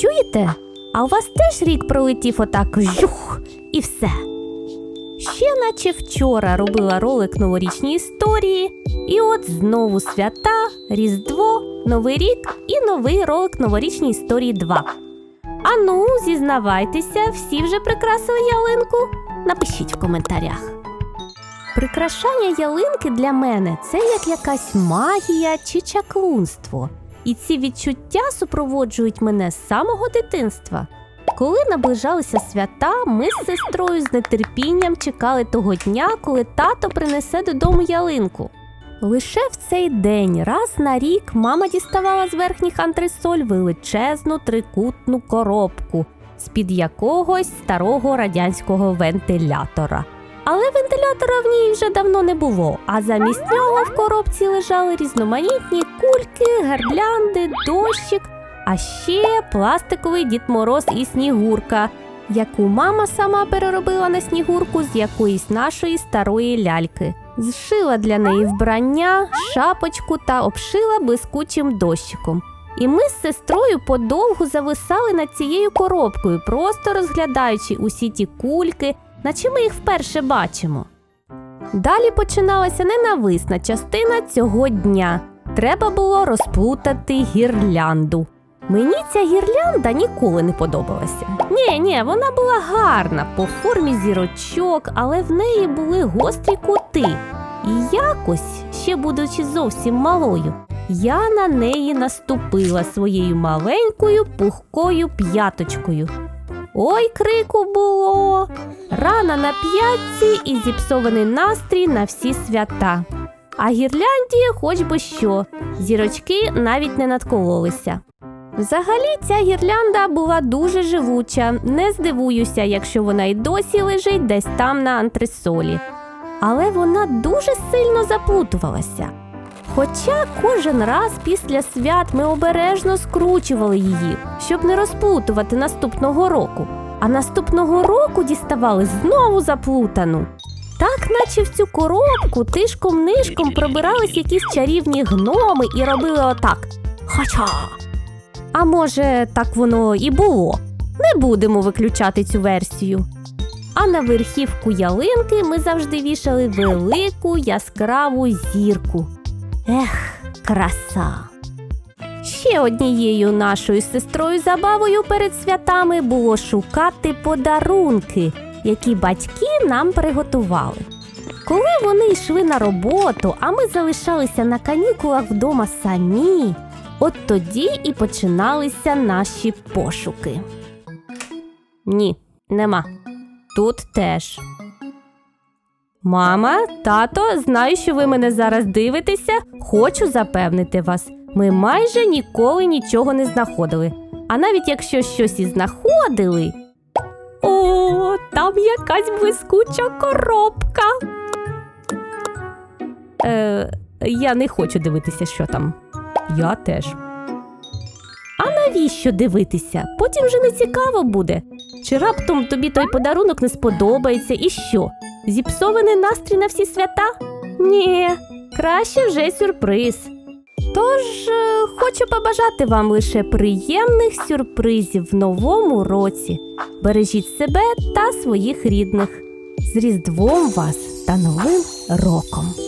Чуєте? А у вас теж рік пролетів отак жух і все. Ще наче вчора робила ролик новорічні історії, і от знову свята, Різдво, Новий рік і новий ролик новорічні історії 2. Ану, зізнавайтеся, всі вже прикрасили ялинку? Напишіть в коментарях. Прикрашання ялинки для мене це як якась магія чи чаклунство. І ці відчуття супроводжують мене з самого дитинства. Коли наближалися свята, ми з сестрою з нетерпінням чекали того дня, коли тато принесе додому ялинку. Лише в цей день раз на рік мама діставала з верхніх антресоль величезну трикутну коробку з-під якогось старого радянського вентилятора. Але вентилятора в ній вже давно не було, а замість нього в коробці лежали різноманітні кульки, гирлянди, дощик, а ще пластиковий Дід Мороз і Снігурка, яку мама сама переробила на снігурку з якоїсь нашої старої ляльки. Зшила для неї вбрання, шапочку та обшила блискучим дощиком. І ми з сестрою подовгу зависали над цією коробкою, просто розглядаючи усі ті кульки, наче ми їх вперше бачимо. Далі починалася ненависна частина цього дня. Треба було розплутати гірлянду. Мені ця гірлянда ніколи не подобалася. Ні, ні, вона була гарна по формі зірочок, але в неї були гострі кути. І якось, ще будучи зовсім малою, я на неї наступила своєю маленькою пухкою п'яточкою. Ой, крику було! Рана на п'ятці і зіпсований настрій на всі свята. А гірлянді хоч би що, зірочки навіть не надкололися. Взагалі, ця гірлянда була дуже живуча, не здивуюся, якщо вона й досі лежить десь там на антресолі. Але вона дуже сильно заплутувалася. Хоча кожен раз після свят ми обережно скручували її, щоб не розплутувати наступного року. А наступного року діставали знову заплутану. Так, наче в цю коробку тишком-нишком пробирались якісь чарівні гноми і робили отак. Хоча. А може, так воно і було. Не будемо виключати цю версію. А на верхівку ялинки ми завжди вішали велику яскраву зірку. Ех, краса! Ще однією нашою сестрою забавою перед святами було шукати подарунки, які батьки нам приготували. Коли вони йшли на роботу, а ми залишалися на канікулах вдома самі, от тоді і починалися наші пошуки. Ні, нема. Тут теж. Мама, тато, знаю, що ви мене зараз дивитеся. Хочу запевнити вас, ми майже ніколи нічого не знаходили. А навіть якщо щось і знаходили. О, там якась блискуча коробка. Е, я не хочу дивитися, що там. Я теж. А навіщо дивитися? Потім вже не цікаво буде. Чи раптом тобі той подарунок не сподобається і що? Зіпсований настрій на всі свята? Ні, краще вже сюрприз. Тож е, хочу побажати вам лише приємних сюрпризів в новому році. Бережіть себе та своїх рідних. З Різдвом вас та Новим роком!